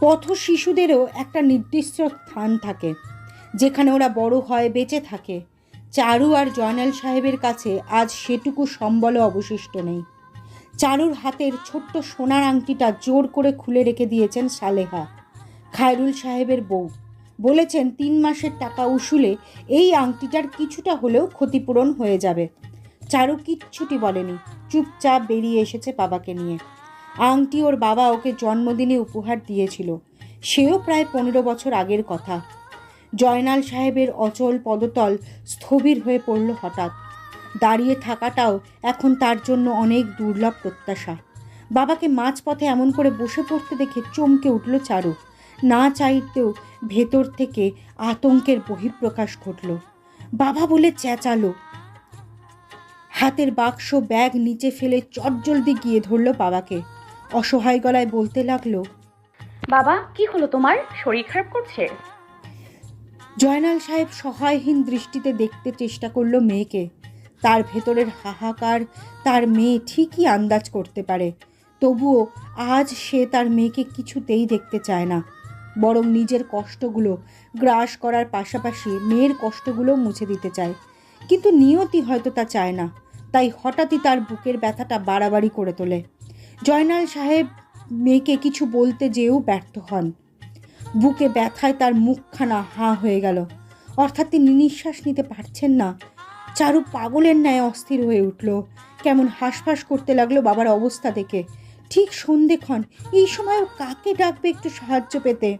পথ শিশুদেরও একটা নির্দিষ্ট স্থান থাকে, যেখানে ওরা বড় হয়, বেঁচে থাকে। চারু আর জয়নাল সাহেবের কাছে আজ সেটুকু সম্বলও অবশিষ্ট নেই। চারুর হাতের ছোট্ট সোনার আংটিটা জোর করে খুলে রেখে দিয়েছেন সালেহা, খায়রুল সাহেবের বউ। বলেছেন, তিন মাসের টাকা উসুলে এই আংটিটার কিছুটা হলেও ক্ষতিপূরণ হয়ে যাবে। চারু কিচ্ছুটি বলেনি। চুপচাপ বেরিয়ে এসেছে বাবাকে নিয়ে। আংটি ওর বাবা ওকে জন্মদিনে উপহার দিয়েছিল। সেও প্রায় পনেরো বছর আগের কথা। জয়নাল সাহেবের অচল পদতল স্থবির হয়ে পড়ল হঠাৎ। দাঁড়িয়ে থাকাটাও এখন তার জন্য অনেক দুর্লভ প্রত্যাশা। বাবাকে মাঝপথে এমন করে বসে পড়তে দেখে চমকে উঠল চারু। না চাইতেও ভেতর থেকে আতঙ্কের বহিঃপ্রকাশ ঘটল। বাবা বলে চেঁচালো হাতের বাক্স ব্যাগ নিচে ফেলে চটজলদি গিয়ে ধরল বাবাকে। অসহায় গলায় বলতে লাগল বাবা কি হলো তোমার? শরীর খারাপ করছে? জয়নাল সাহেব সহায়হীন দৃষ্টিতে দেখতে চেষ্টা করল মেয়েকে। তার ভেতরের হাহাকার তার মেয়ে ঠিকই আন্দাজ করতে পারে। তবুও আজ সে তার মেয়েকে কিছুতেই দেখতে চায় না। বরং নিজের কষ্টগুলো গ্রাস করার পাশাপাশি মেয়ের কষ্টগুলো মুছে দিতে চায়। কিন্তু নিয়তি হয়তো তা চায় না। তাই হঠাৎই তার বুকের ব্যথাটা বাড়াবাড়ি করে তোলে। জয়নাল সাহেব মেয়েকে কিছু বলতে যেয়েও ব্যর্থ হন। বুকে ব্যথায় তার মুখখানা হাঁ হয়ে গেল। অর্থাৎ তিনি নিঃশ্বাস নিতে পারছেন না। চারু পাগলের ন্যায় অস্থির হয়ে উঠল। কেমন হাঁসফাঁস করতে লাগল বাবার অবস্থা দেখে। ঠিক সন্ধেক্ষণ এই সময় ও কাকে ডাকবে একটু সাহায্য পেতে?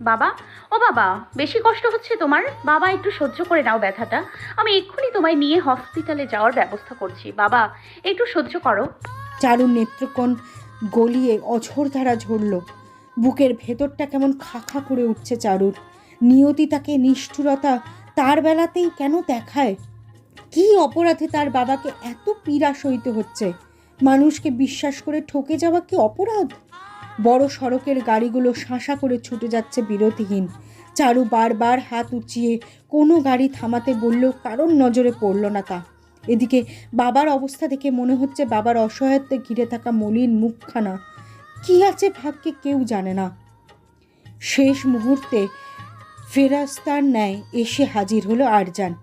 বাবা, ও বাবা, বেশি কষ্ট হচ্ছে তোমার? বাবা, একটু সহ্য করে নাও ব্যথাটা। আমি এক্ষুনি তোমায় নিয়ে হসপিটালে যাওয়ার ব্যবস্থা করছি। বাবা, একটু সহ্য করো। চারুর নেত্রকোণ গলিয়ে অঝোর ধারা ঝরল। বুকের ভেতরটা কেমন খা খা করে উঠছে চারুর। নিয়তি তাকে নিষ্ঠুরতা তার বেলাতেই কেন দেখায়? কি অপরাধে তার বাবাকে এত পীড়া সইতে হচ্ছে? মানুষকে বিশ্বাস করে ঠকে যাওয়া কি অপরাধ? বড় সড়কের গাড়িগুলো শাঁসা করে ছুটে যাচ্ছে বিরতিহীন। চারু বারবার হাত উঁচিয়ে কোনো গাড়ি থামাতে বললেও কারোর নজরে পড়ল না তা। এদিকে বাবার অবস্থা দেখে মনে হচ্ছে বাবার অসহায়ত্বে ঘিরে থাকা মলিন মুখখানা। কি আছে ভাগ্যে কেউ জানে না। শেষ মুহূর্তে ফেরাস্তার ন্যায় এসে হাজির হলো আরজান।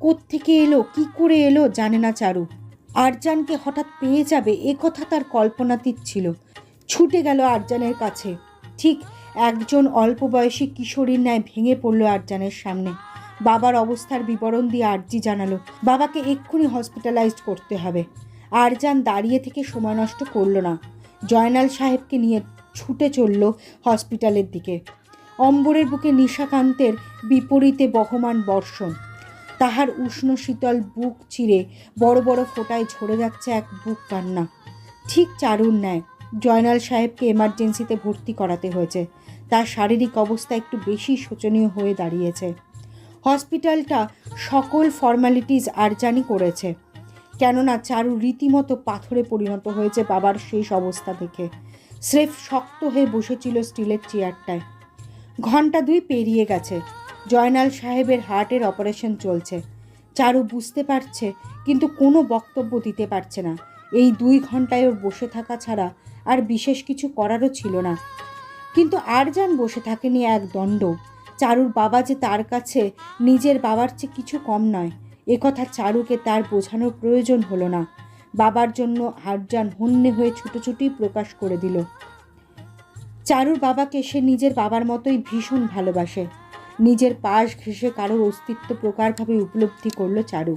কোত্থেকে এলো, কি করে এলো জানে না চারু। আরজানকে হঠাৎ পেয়ে যাবে এ কথা তার কল্পনাতীত ছিল। ছুটে গেল আরজানের কাছে। ঠিক একজন অল্প বয়সী কিশোরীর ন্যায় ভেঙে পড়ল আরজানের সামনে। বাবার অবস্থার বিবরণ দিয়ে আর্জি জানালো, বাবাকে এক্ষুনি হসপিটালাইজড করতে হবে। আরজান দাঁড়িয়ে থেকে সময় নষ্ট করল না। জয়নাল সাহেবকে নিয়ে ছুটে চলল হসপিটালের দিকে। অম্বরের বুকে নিশাকান্তের বিপরীতে বহমান বর্ষণ। তাহার উষ্ণ শীতল বুক চিরে বড় বড় ফোঁটায় ঝরে যাচ্ছে এক বুক কান্না। ঠিক চারুর ন্যায় জয়নাল সাহেবকে এমার্জেন্সিতে ভর্তি করাতে হয়েছে। তার শারীরিক অবস্থা একটু বেশি শোচনীয় হয়ে দাঁড়িয়েছে। হসপিটালটা সকল ফর্মালিটিস আরজানি করেছে। কেননা চারু রীতিমতো পাথরে পরিণত হয়েছে বাবার শেষ অবস্থা দেখে। স্রেফ শক্ত হয়ে বসেছিল স্টিলের চেয়ারটায়। ঘণ্টা দুই পেরিয়ে গেছে। জয়নাল সাহেবের হার্টের অপারেশন চলছে। চারু বুঝতে পারছে, কিন্তু কোনো বক্তব্য দিতে পারছে না। এই দুই ঘন্টায় ওর বসে থাকা ছাড়া আর বিশেষ কিছু করারও ছিল না। কিন্তু আরজান বসে থাকেনি এক দণ্ড। চারুর বাবা যে তার কাছে নিজের বাবার চেয়ে কিছু কম নয় একথা চারুকে তার বোঝানোর প্রয়োজন হলো না। বাবার জন্য আরজান হন্যে হয়ে ছুটোছুটি প্রকাশ করে দিল। চারুর বাবাকে সে নিজের বাবার মতোই ভীষণ ভালোবাসে। নিজের পাশ ঘেঁষে কারোর অস্তিত্ব প্রকারভাবে উপলব্ধি করল চারু।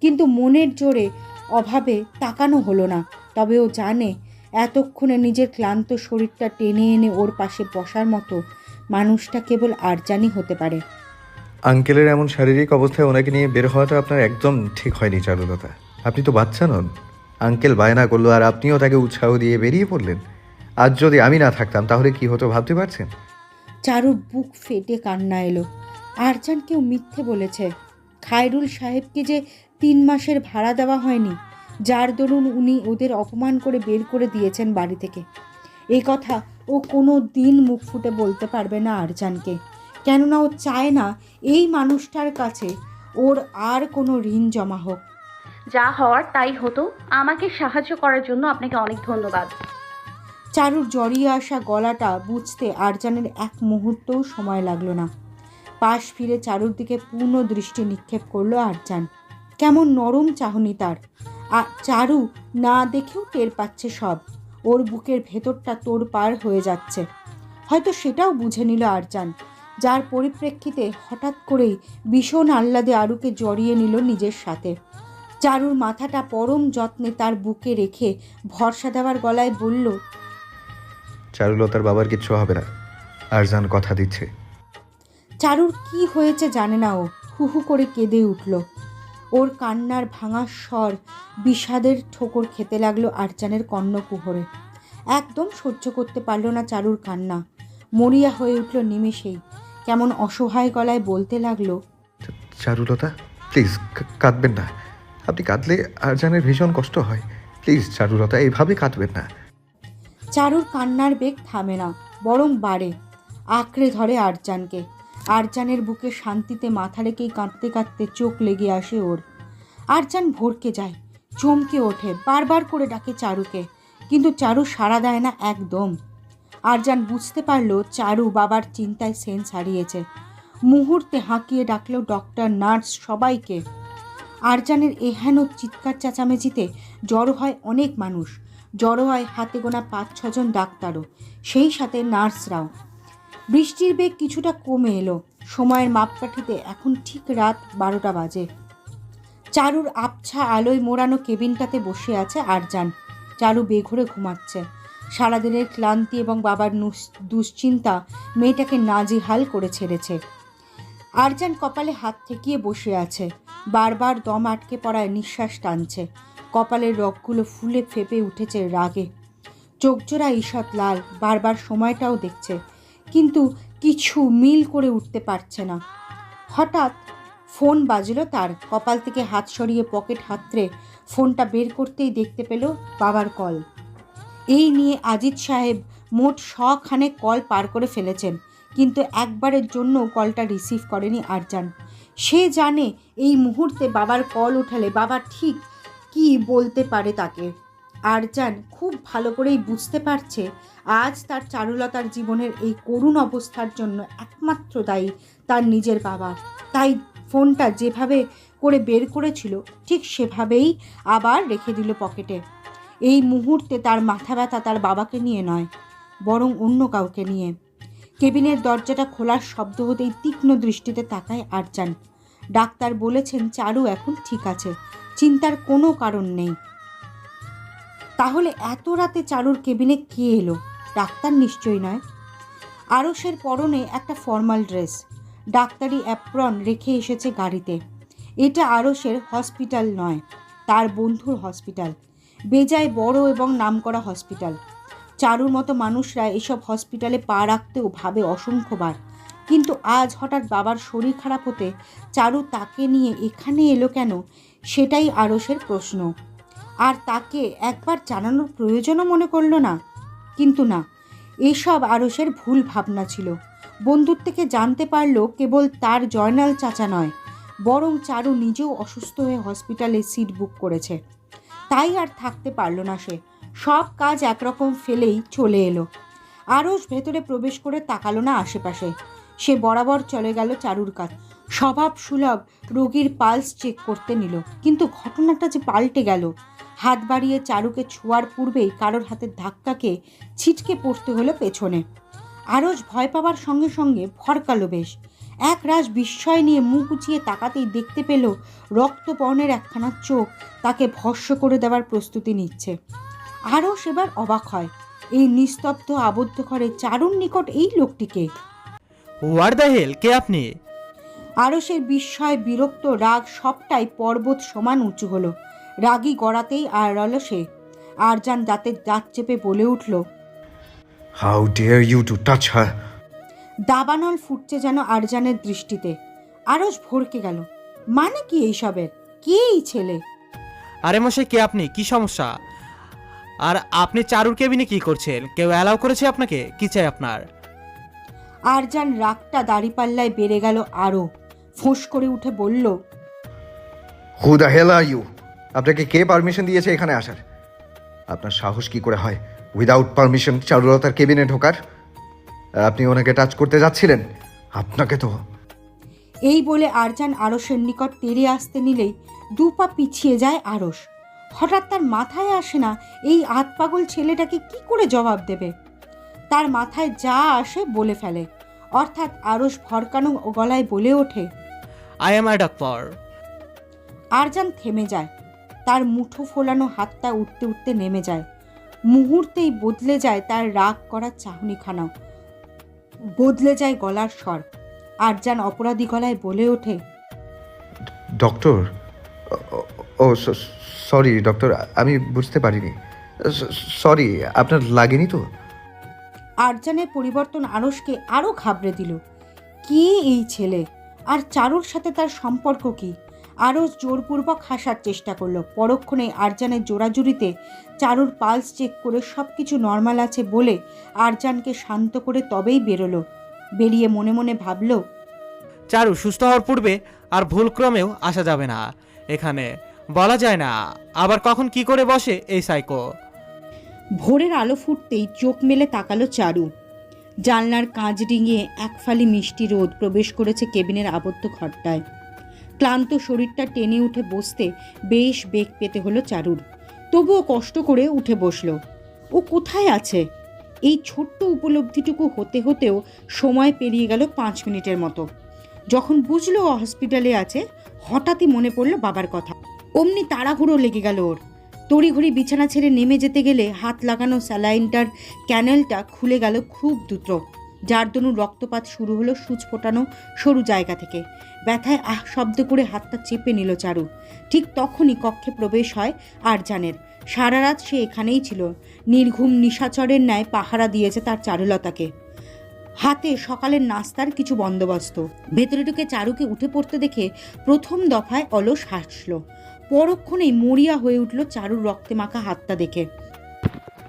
কিন্তু মনের জোরে অভাবে তাকানো হলো না, তবে ও জানে এতক্ষণে নিজের ক্লান্ত শরীরটা টেনে এনে ওর পাশে বসার মতো মানুষটা কেবল আরজানি হতে পারে। আঙ্কেলের এমন শারীরিক অবস্থায় ওনাকে নিয়ে বের হওয়াটা আপনার একদম ঠিক হয়নি চারুলতা। আপনি তো বাচ্চা নন। আঙ্কেল বায়না করল আর আপনিও তাকে উৎসাহ দিয়ে বেরিয়ে পড়লেন। আজ যদি আমি না থাকতাম তাহলে কি হতো ভাবতে পারছেন? চারুর বুক ফেটে কান্না এলো। আরজান কেউ মিথ্যে বলেছে। খায়রুল সাহেবকে যে তিন মাসের ভাড়া দেওয়া হয়নি যার দরুন উনি ওদের অপমান করে বের করে দিয়েছেন বাড়ি থেকে। এই কথা ও কোনো দিন মুখ ফুটে বলতে পারবে না আরজানকে। কেননা ও চায় না এই মানুষটার কাছে ওর আর কোনো ঋণ জমা হোক। যা হওয়ার তাই হতো। আমাকে সাহায্য করার জন্য আপনাকে অনেক ধন্যবাদ। চারুর জড়িয়ে আসা গলাটা বুঝতে আরজানের এক মুহূর্তও সময় লাগল না। পাশ ফিরে চারুর দিকে পূর্ণ দৃষ্টি নিক্ষেপ করল আরজান। কেমন নরম চাহনি তার। চারু না দেখেও টের পাচ্ছে সব। ওর বুকের ভেতরটা তোর পার হয়ে যাচ্ছে। হয়তো সেটাও বুঝে নিল আরজান। যার পরিপ্রেক্ষিতে হঠাৎ করেই ভীষণ আহ্লাদে আরুকে জড়িয়ে নিল নিজের সাথে। চারুর মাথাটা পরম যত্নে তার বুকে রেখে ভরসা দেওয়ার গলায় বলল চারুলতার বাবার কিচ্ছু হবে না। আরজান কথা দিচ্ছে। চারুর কি হয়েছে জানে না ও। হু হু করে কেঁদে উঠল। ওর কান্নার ভাঙা স্বর বিষাদের ঠোকর খেতে লাগল আরজানের কর্ণকুহরে। একদম সহ্য করতে পারল না চারুর কান্না। মরিয়া হয়ে উঠল নিমেষেই। কেমন অসহায় গলায় বলতে লাগল চারুলতা প্লিজ কাঁদবেন না। আপনি কাঁদলে আরজানের ভীষণ কষ্ট হয়। প্লিজ চারুলতা এইভাবে কাঁদবেন না। চারুর কান্নার বেগ থামে না বরং বাড়ে। আঁকড়ে ধরে আরজানকে আরজানের বুকে শান্তিতে মাথা রেখেই কাঁদতে কাঁদতে চোখ লেগে আসে ওর। আরজান ভরকে যায়, চমকে ওঠে, বারবার করে ডাকে চারুকে, কিন্তু চারু সাড়া দেয় না একদম। আরজান বুঝতে পারল চারু বাবার চিন্তায় সেন্স হারিয়েছে। মুহূর্তে হাঁকিয়ে ডাকলো ডক্টর, নার্স সবাইকে। আরজানের এহেন চিৎকার চেঁচামেচিতে জড়ো হয় অনেক মানুষ। জড়ো হয় হাতে গোনা পাঁচ ছজন ডাক্তারও, সেই সাথে নার্সরাও। বৃষ্টির বেগ কিছুটা কমে এলো। সময়ের মাপকাঠিতে এখন ঠিক রাত বারোটা বাজে। চারুর আবছা আলোয় মোড়ানো কেবিনটাতে বসে আছে আরজান। চারু বেঘরে ঘুমাচ্ছে। সারাদিনের ক্লান্তি এবং বাবার দুশ্চিন্তা মেয়েটাকে নাজেহাল করে ছেড়েছে। আরজান কপালে হাত ঠেকিয়ে বসে আছে। বারবার দম আটকে পড়ায় নিঃশ্বাস টানছে। কপালের রগগুলো ফুলে ফেপে উঠেছে রাগে। চোখজোড়া ঈষৎ লাল। বারবার সময়টাও দেখছে। কিন্তু কিছু মিল করে উঠতে পারছে না। হঠাৎ ফোন বাজলো তার। কপাল থেকে হাত সরিয়ে পকেট হাতড়ে ফোনটা বের করতেই দেখতে পেল বাবার কল। এই নিয়ে আজিজ সাহেব মোট শখানে কল পার করে ফেলেছেন, কিন্তু একবারের জন্য কলটা রিসিভ করেনি আরজান। সে জানে এই মুহূর্তে বাবার কল উঠালে বাবা ঠিক কি বলতে পারে তাকে। আরজান খুব ভালো করেই বুঝতে পারছে আজ তার চারুলতার জীবনের এই করুণ অবস্থার জন্য একমাত্র দায়ী তার নিজের বাবা। তাই ফোনটা যেভাবে করে বের করেছিল, ঠিক সেভাবেই আবার রেখে দিল পকেটে। এই মুহূর্তে তার মাথা ব্যথা তার বাবাকে নিয়ে নয়, বরং অন্য কাউকে নিয়ে। কেবিনের দরজাটা খোলার শব্দ হতেই তীক্ষ্ণ দৃষ্টিতে তাকায় আরজান। ডাক্তার বলেছেন, চারু এখন ঠিক আছে, চিন্তার কোনো কারণ নেই। তাহলে এত রাতে চারুর কেবিনে কে এলো? ডাক্তার নিশ্চয়ই নয়। আরসের পরনে একটা ফর্মাল ড্রেস। ডাক্তারি অ্যাপ্রন রেখে এসেছে গাড়িতে। এটা আরসের হসপিটাল নয়, তার বন্ধুর হসপিটাল। বেজায় বড় এবং নামকরা হসপিটাল। চারুর মতো মানুষরা এসব হসপিটালে পা রাখতেও ভাবে অসংখ্যবার। কিন্তু আজ হঠাৎ বাবার শরীর খারাপ হতে চারু তাকে নিয়ে এখানে এলো কেন? সেটাই আরসের প্রশ্ন। আর তাকে একবার জানানোর প্রয়োজনও মনে করল না। কিন্তু না, এসব আরসের ভুল ভাবনা ছিল। বন্ধুর থেকে জানতে পারল কেবল তার জয়নাল চাচা নয়, বরং চারু নিজেও অসুস্থ হয়ে হসপিটালে সিট বুক করেছে। তাই আর থাকতে পারল না সে। সব কাজ একরকম ফেলেই চলে এলো। আরস ভেতরে প্রবেশ করে তাকালো না আশেপাশে। সে বরাবর চলে গেল চারুর কাজ স্বভাব সুলভ রোগীর পালস চেক করতে নিল, কিন্তু ঘটনাটা যে পাল্টে গেল। হাত বাড়িয়ে চারুকে ছোঁয়ার পূর্বেই কারোর হাতের ধাক্কাকে ছিটকে পড়তে হলো পেছনে। আরস ভয় পাওয়ার সঙ্গে সঙ্গে ভরকালো বেশ। এক রাশ বিস্ময় নিয়ে মুখ উঁচিয়ে তাকাতেই দেখতে পেল রক্তপর্ণের একখানা চোখ তাকে ভস্য করে দেওয়ার প্রস্তুতি নিচ্ছে। আরও সেবার অবাক হয় এই নিস্তব্ধ আবদ্ধ ঘরে চারুর নিকট এই লোকটিকে? হোয়ার দ্য হেল কে আপনি? আরসের বিস্ময় বিরক্ত রাগ সবটাই পর্বত সমান উঁচু হলো। রাগী গড়াতেই আড়ালো সে। আরজান দাঁতের দাঁত চেপে বলে উঠল how dare you to touch her দাবানল ফুটছে যেন আরজানের দৃষ্টিতে। আরস ভরকে গেল মানে কি এইসবের? কে এই ছেলে? আরে মশাই কে আপনি? কি সমস্যা? আর আপনি চারুর কেবিনে কি করছেন? কেউ অ্যালাউ করেছে আপনাকে? কি চাই আপনার? আরজান রাগটা দাড়িপাল্লায় বেড়ে গেল আরও। ফোঁস করে উঠে বলল who the hell are you আপনাকে কে পারমিশন দিয়েছে এখানে আসার? আপনার সাহস কি করে হয়? উইদাউট পারমিশন চারুলতার কেবিনে ঢোকার? আপনি ওনাকে টাচ করতে যাচ্ছিলেন? আপনাকে তো এই বলে আরজান আরসের নিকট তেড়ে আসতে নিলেই দু পা পিছিয়ে যায় আরস। হঠাৎ তার মাথায় আসে না এই আতপাগল ছেলেটাকে কি করে জবাব দেবে? তার মাথায় যা আসে বলে ফেলে। অর্থাৎ আরস ভরকানো গলায় বলে ওঠে I am I doctor Arjan থেমে যায়। তার মুঠো ফোলানো হাতটা উঠতে উঠতে নেমে যায়। মুহূর্তেই বদলে যায় তার রাগ করা চাহনিখানাও। বদলে যায় গলার স্বর। আরজান অপরাধী গলায় বলে ওঠে ডক্টর ও- ও সরি ডক্টর আমি বুঝতে পারিনি। সরি আপনার লাগেনি তো? আরজানের পরিবর্তন আরসকে আরও ঘাবড়ে দিল। কে এই ছেলে? আর চারুর সাথে তার সম্পর্ক কি? আরস জোরপূর্বক হাসার চেষ্টা করল। পরক্ষণে আরজানের জোড়াজুড়িতে চারুর পালস চেক করে সব কিছু নর্মাল আছে বলে আরজানকে শান্ত করে তবেই বেরোলো। বেরিয়ে মনে মনে ভাবলো চারু সুস্থ হওয়ার পূর্বে আর ভুলক্রমেও আসা যাবে না। এখানে বলা যায় না আবার কখন কি করে বসে এই সাইকো। ভোরের আলো ফুটতেই চোখ মেলে তাকালো চারু। জানলার কাঁচ ডিঙিয়ে এক ফালি মিষ্টি রোদ প্রবেশ করেছে কেবিনের আবদ্ধ ঘরটায় ক্লান্ত শরীরটা টেনে উঠে বসতে বেশ বেগ পেতে হলো চারুর। তবুও কষ্ট করে উঠে বসল। ও কোথায় আছে? এই ছোট্ট উপলব্ধিটুকু হতে হতেও সময় পেরিয়ে গেল পাঁচ মিনিটের মতো। যখন বুঝলো ও হসপিটালে আছে, হঠাৎই মনে পড়ল বাবার কথা। অমনি তাড়াহুড়ো লেগে গেল ওর। তড়িঘড়ি বিছানা ছেড়ে নেমে যেতে গেলে হাত লাগানো স্যালাইনটার ক্যানেলটা খুলে গেল খুব দ্রুত। যার দরুন রক্তপাত শুরু হলো সূচ ফোটানো সরু জায়গা থেকে। ব্যথায় আহ শব্দ করে হাতটা চেপে নিল চারু। ঠিক তখনই কক্ষে প্রবেশ হয় আরজানের। সারা রাত সে এখানেই ছিল। নির্ঘুম নিশাচরের ন্যায় পাহারা দিয়েছে তার চারুলতাকে। হাতে সকালের নাস্তার কিছু বন্দোবস্ত। ভেতরে ঢুকে চারুকে উঠে পড়তে দেখে প্রথম দফায় অলস হাসল। পরক্ষণেই মরিয়া হয়ে উঠল চারুর রক্তে মাখা হাতটা দেখে।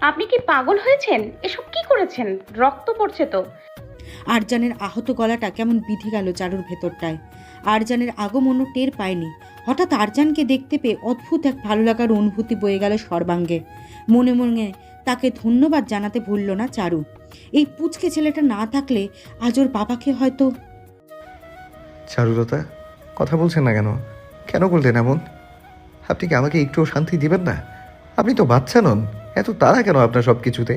আপনি কি পাগল হয়েছেন? এসব কি করেছেন? রক্ত পড়ছে তো। আরজানের আহত গলাটা কেমন বিধে গেল চারুর ভেতরটায়। আরজানের আগমনও টের পায়নি। হঠাৎ আরজানকে দেখতে পেয়ে অদ্ভুত এক ভালো লাগার অনুভূতি বয়ে গেল সর্বাঙ্গে। মনে মনে তাকে ধন্যবাদ জানাতে ভুলল না চারু। এই পুচকে ছেলেটা না থাকলে আজ ওর বাবাকে হয়তো চারুলতা, কথা বলছেন না কেন? কেন করলেন এমন? আপনি কি আমাকে একটুও শান্তি দিবেন না? আপনি তো বাচ্চা নন, এত তারা কেন আপনার সব কিছুতে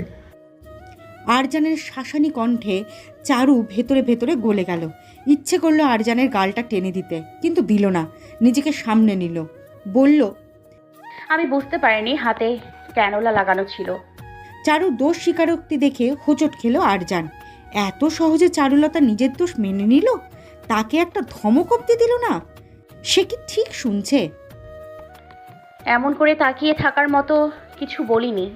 আরজানের শাসানি কণ্ঠে চারু ভেতরে ভেতরে গলে গেল। ইচ্ছে করল আরজানের গালটা টেনে দিতে কিন্তু দিল না নিজেকে সামনে নিল। বলল আমি বুঝতে পারিনি হাতে ক্যানোলা লাগানো ছিল। চারু দোষ স্বীকারোক্তি দেখে হোঁচট খেল আরজান। এত সহজে চারুলতা নিজের দোষ মেনে নিল? তাকে একটা ধমক অব্দি দিল না? সে কি ঠিক শুনছে? এমন করে তাকিয়ে থাকার মতো কিছু বলিনি।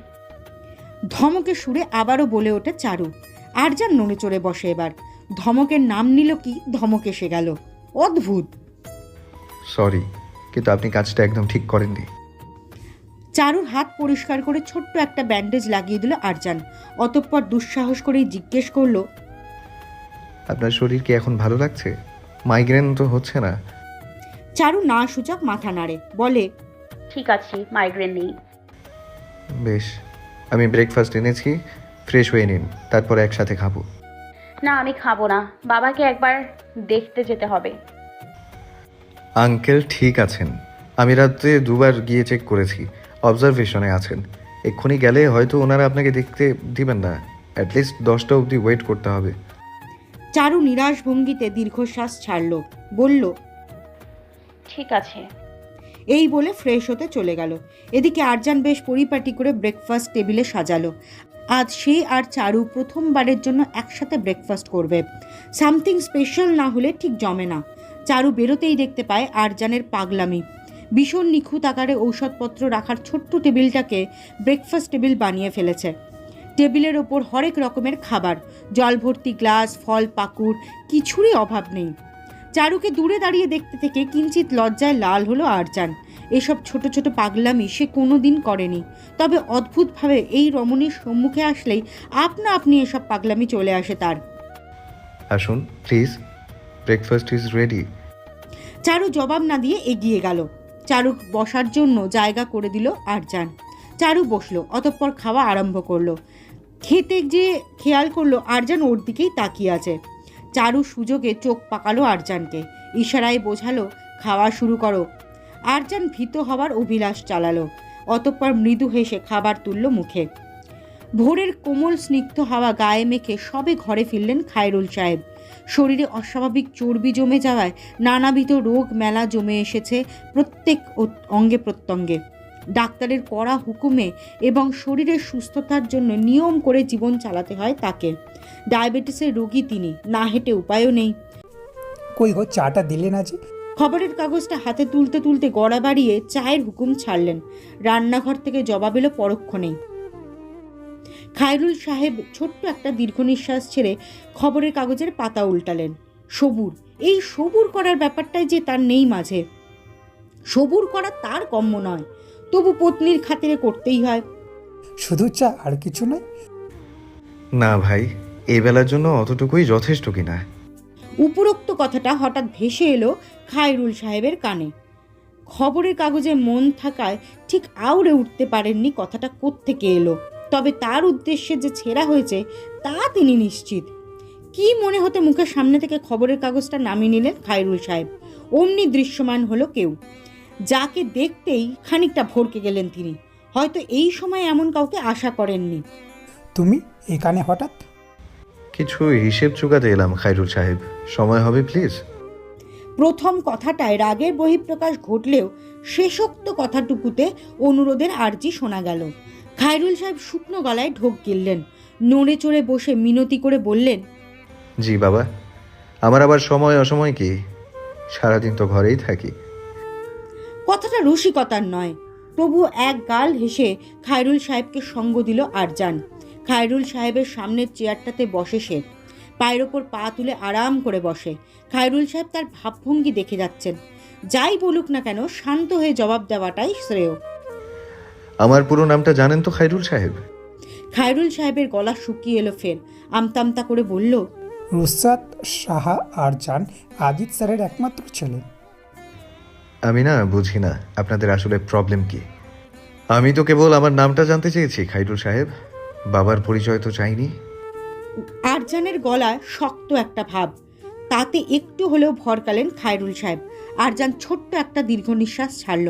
ধমকে সুরে আবারও বলে ওঠে চারু। আরজান নড়ে চড়ে বসে এবার। ধমকের নাম নিল কি? ধমক এসে গেল। অদ্ভুত। সরি কিন্তু আপনি কাজটা একদম ঠিক করেননি। চারুর হাত পরিষ্কার করে ছোট্ট একটা ব্যান্ডেজ লাগিয়ে দিল আরজান। অতঃপর দুঃসাহস করেই জিজ্ঞেস করল আপনার শরীর কি এখন ভালো লাগছে? মাইগ্রেন তো হচ্ছে না। চারু না সূচক মাথা নাড়ে। বলে ঠিক আছে মাইগ্রেন নেই। বেশ। আমি ব্রেকফাস্ট এনেছি ফ্রেশ হয়ে নিন তারপর একসাথে খাব। না আমি খাব না। বাবাকে একবার দেখতে যেতে হবে। আঙ্কেল ঠিক আছেন। আমি রাত্রে দুবার গিয়ে চেক করেছি অবজারভেশনে আছেন। এক্ষুনি গেলে হয়তো ওনারা আপনাকে দেখতে দিবেন না। অ্যাটলিস্ট দশটা অবধি ওয়েট করতে হবে। চারু নিরাশ ভঙ্গিতে দীর্ঘশ্বাস ছাড়ল। বলল ঠিক আছে। এই বলে ফ্রেশ হতে চলে গেল। এদিকে আরজান বেশ পরিপাটি করে ব্রেকফাস্ট টেবিলে সাজালো। আজ সে আর চারু প্রথমবারের জন্য একসাথে ব্রেকফাস্ট করবে। সামথিং স্পেশাল না হলে ঠিক জমে না। চারু বেরোতেই দেখতে পায় আরজানের পাগলামি। ভীষণ নিখুঁত আকারে ঔষধপত্র রাখার ছোট্ট টেবিলটাকে ব্রেকফাস্ট টেবিল বানিয়ে ফেলেছে। টেবিলের ওপর হরেক রকমের খাবার জল ভর্তি গ্লাস, ফল, পাকুড়, কিছুরই অভাব নেই। চারুকে দূরে দাঁড়িয়ে দেখতে থেকে কিঞ্চিত লজ্জায় লাল হলো আরজান। এসব ছোট ছোট পাগলামি সে কোনো দিন করেনি। তবে অদ্ভুতভাবে এই রমণীর সম্মুখে আসলেই আপনা আপনি এসব পাগলামি চলে আসে তার। আসুন please breakfast is ready Charu জবাব না দিয়ে এগিয়ে গেল। চারু বসার জন্য জায়গা করে দিল আরজান। চারু বসল অতঃপর খাওয়া আরম্ভ করল। খেতে যে খেয়াল করল আরজান ওর দিকেই তাকিয়ে আছে। চারু সুযোগে চোখ পাকালো আরজানকে। ইশারায় বোঝালো, খাওয়া শুরু করো। আরজান ভীত হওয়ার অভিলাষ চালালো। অতঃপর মৃদু হেসে খাবার তুলল মুখে। ভোরের কোমল স্নিগ্ধ হাওয়া গায়ে মেখে সবে ঘরে ফিরলেন খায়রুল সাহেব। শরীরে অস্বাভাবিক চর্বি জমে যাওয়ায় নানাবিধ রোগ মেলা জমে এসেছে প্রত্যেক অঙ্গে প্রত্যঙ্গে। ডাক্তারের কড়া হুকুমে এবং শরীরের সুস্থতার জন্য নিয়ম করে জীবন চালাতে হয় তাকে। ডায়াবেটিসের রোগী তিনি না হেঁটে উপায়ও নেই। কই গো চাটা দিলে না যে খবরের কাগজটা হাতে তুলতে তুলতে গড়া বাড়িয়ে চায়ের হুকুম ছাড়লেন। রান্নাঘর থেকে জবাব এলো পরক্ষণেই খায়রুল সাহেব ছোট্ট একটা দীর্ঘ নিঃশ্বাস ছেড়ে খবরের কাগজের পাতা উল্টালেন। সবুর এই সবুর করার ব্যাপারটাই যে তার নেই মাঝে। সবুর করা তার কম্য নয়। তবু পত্নীর খাতিরে করতেই হয়। শুধু চা আর কিছু নয়? না ভাই এই বেলার জন্য অতটুকুই যথেষ্ট কিনা। উপরোক্ত কথাটা হঠাৎ ভেসে এলো খায়রুল সাহেবের কানে। খবরের কাগজে মন থাকায় ঠিক আউড়ে উঠতে পারেননি কথাটা কোত্থেকে এলো। তবে তার উদ্দেশ্যে যে ছেঁড়া হয়েছে তা তিনি নিশ্চিত। কি মনে হতে মুখের সামনে থেকে খবরের কাগজটা নামিয়ে নিলেন খায়রুল সাহেব? অমনি দৃশ্যমান হলো কেউ। যাকে দেখতেই খানিকটা ভরকে গেলেন তিনি। হয়তো এই সময় এমন কাউকে আশা করেননি। তুমি এখানে হঠাৎ? কিছু হিসেব চুকাতে এলাম খাইরুল সাহেব। সময় হবে প্লিজ? প্রথম কথাটায় রাগের বহিঃপ্রকাশ ঘটলেও শেষোক্ত কথাটুকুতে অনুরোধের আর্জি শোনা গেল। খায়রুল সাহেব শুকনো গলায় ঢোক গিললেন। নড়ে চড়ে বসে মিনতি করে বললেন জি বাবা আমার আবার সময় অসময় কি? সারাদিন তো ঘরেই থাকি। কথাটা রসিকতার নয়। তবু এক গাল হেসে খায়রুল সাহেবকে সঙ্গ দিল আরজান। খায়রুল সাহেবের সামনের চেয়ারটাতে বসে সে। পায়ের ওপর পা তুলে আরাম করে বসে। খায়রুল সাহেব তার ভাবভঙ্গি দেখে যাচ্ছেন। যাই বলুক না কেন শান্ত হয়ে জবাব দেওয়াটাই শ্রেয়। আমার পুরো নামটা জানেন তো খাইরুল সাহেব? খায়রুল সাহেবের গলা শুকিয়ে এলো ফের। আমতামতা করে বলল রুসাত সাহা আর জান আজিত স্যারের একমাত্র ছেলে। আমি না বুঝি না আপনাদের আসলে প্রবলেম কি। আমি তো কেবল আমার নামটা জানতে চেয়েছি খাইরুল সাহেব। বাবার পরিচয় তো চাইনি। আরজানের গলা শক্ত একটা ভাব তাতে একটু হলেও ভরকালেন খায়রুল সাহেব। আরজান ছোট্ট একটা দীর্ঘ নিঃশ্বাস ছাড়ল।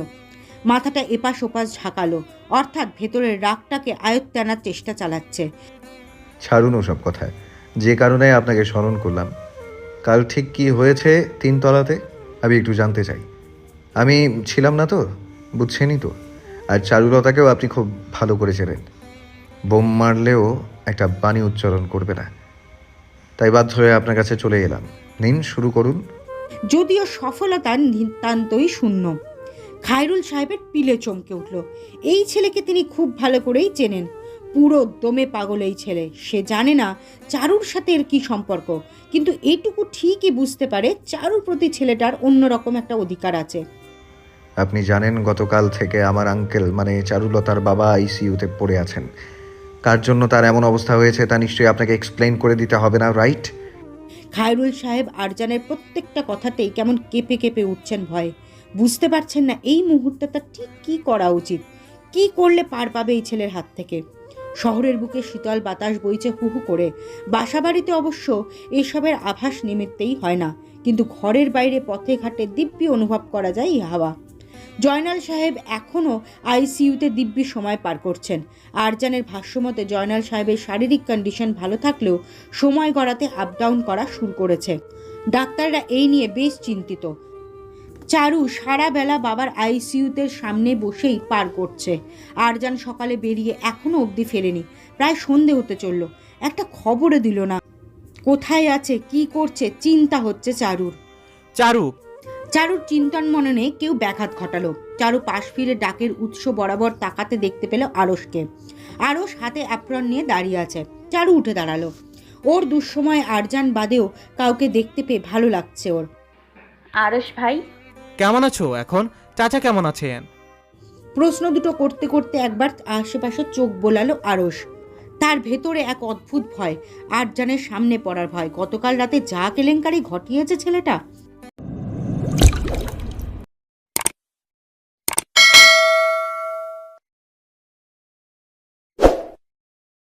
মাথাটা এপাশ ওপাশ ঝাঁকালো অর্থাৎ ভেতরের রাগটাকে আয়ত্তে আনার চেষ্টা চালাচ্ছে। ছাড়ুন ওসব কথা যে কারণে আপনাকে স্মরণ করলাম। কাল ঠিক কি হয়েছে তিনতলাতে আমি একটু জানতে চাই। আমি ছিলাম না তো, বুঝছেনই তো। আর চারুলতাকেও আপনি খুব ভালো করে চেনেন। বোম মারলেও একটা বাণী উচ্চারণ করবে না। তাই বাধ্য হয়ে আপনার কাছে চলে এলাম। নিন, শুরু করুন। যদিও সফলতা নিতান্তই শূন্য। খায়রুল সাহেবের পিলে চমকে উঠল। এই ছেলেকে তিনি খুব ভালো করেই চেনেন। পুরো দমে পাগল এই ছেলে। সে জানে না চারুর সাথে এর কি সম্পর্ক। কিন্তু এটুকু ঠিকই বুঝতে পারে চারুর প্রতি ছেলেটার অন্যরকম একটা অধিকার আছে। আপনি জানেন গতকাল থেকে আমার আঙ্কেল মানে চারুলতার বাবা আইসিইউতে পড়ে আছেন। কার জন্য তার এমন অবস্থা হয়েছে তা নিশ্চয়ই আপনাকে এক্সপ্লেন করে দিতে হবে না রাইট খায়রুল সাহেব আরজানের প্রত্যেকটা কথাতেই কেমন কেঁপে কেঁপে উঠছেন ভয়ে। বুঝতে পারছেন না এই মুহূর্তে তার ঠিক কী করা উচিত। কি করলে পার পাবে এই ছেলের হাত থেকে? শহরের বুকে শীতল বাতাস বইছে হুহু করে। বাসাবাড়িতে অবশ্য এসবের আভাস নিমিত্তেই হয় না। কিন্তু ঘরের বাইরে পথে ঘাটে দিব্যি অনুভব করা যায় এই হাওয়া। জয়নাল সাহেব এখনও আইসিইউতে দিব্যি সময় পার করছেন। আরজানের ভাষ্যমতে জয়নাল সাহেবের শারীরিক কন্ডিশন ভালো থাকলেও সময় গড়াতে আপ ডাউন করা শুরু করেছে। ডাক্তাররা এই নিয়ে বেশ চিন্তিত। চারু সারা বেলা বাবার আইসিইউতে সামনে বসেই পার করছে। আরজান সকালে বেরিয়ে এখনও অবধি ফেরেনি। প্রায় সন্ধে হতে চলল। একটা খবরও দিল না। কোথায় আছে, কি করছে, চিন্তা হচ্ছে চারুর। চারু চারুর চিন্তন মননে কেউ ব্যাঘাত ঘটালো। চারু পাশ ফিরে ডাকের উৎস বরাবর তাকাতে দেখতে পেল আরসকে আরস হাতে অ্যাপ্রন নিয়ে দাঁড়িয়ে আছে। চারু উঠে দাঁড়াল। ওর দুঃসময় আরজান বাদেও কাউকে দেখতে পেয়ে ভালো লাগছে ওর। আরস ভাই? কেমন আছো এখন? চাচা কেমন আছেন? প্রশ্ন দুটো করতে করতে একবার আশেপাশে চোখ বোলালো আরস তার ভেতরে এক অদ্ভুত ভয় আরজানের সামনে পড়ার ভয়। গতকাল রাতে যা কেলেঙ্কারি ঘটিয়েছে ছেলেটা